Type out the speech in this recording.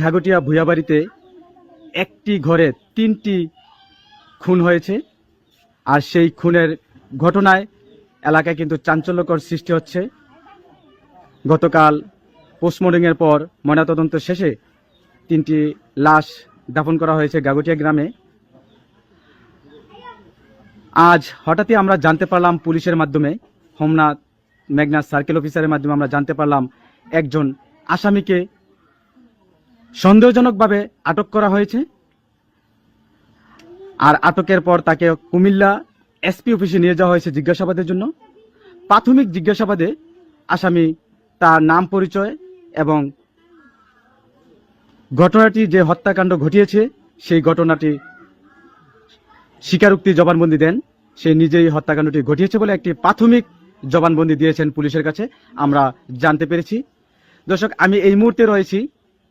ঘাগটিয়া ভুয়াবাড়িতে একটি ঘরে তিনটি খুন হয়েছে। আর সেই খুনের ঘটনায় এলাকায় কিন্তু চাঞ্চল্যকর সৃষ্টি হচ্ছে। গতকাল পোস্টমর্টমের পর ময়নাতদন্ত শেষে তিনটি লাশ দাফন করা হয়েছে গাগটিয়া গ্রামে। আজ হঠাৎই আমরা জানতে পারলাম পুলিশের মাধ্যমে, হোমনাথ মেঘনাথ সার্কেল অফিসারের মাধ্যমে আমরা জানতে পারলাম একজন আসামিকে সন্দেহজনকভাবে আটক করা হয়েছে। আর আটকের পর তাকে কুমিল্লা এসপি অফিসে নিয়ে যাওয়া হয়েছে জিজ্ঞাসাবাদের জন্য। প্রাথমিক জিজ্ঞাসাবাদে আসামি তার নাম পরিচয় এবং ঘটনাটি যে হত্যাকাণ্ড ঘটিয়েছে, সেই ঘটনাটি স্বীকারোক্তি জবানবন্দি দেন। সে নিজেই হত্যাকাণ্ডটি ঘটিয়েছে বলে একটি প্রাথমিক জবানবন্দি দিয়েছেন পুলিশের কাছে। আমরা জানতে পেরেছি। দর্শক, আমি এই মুহূর্তে রয়েছি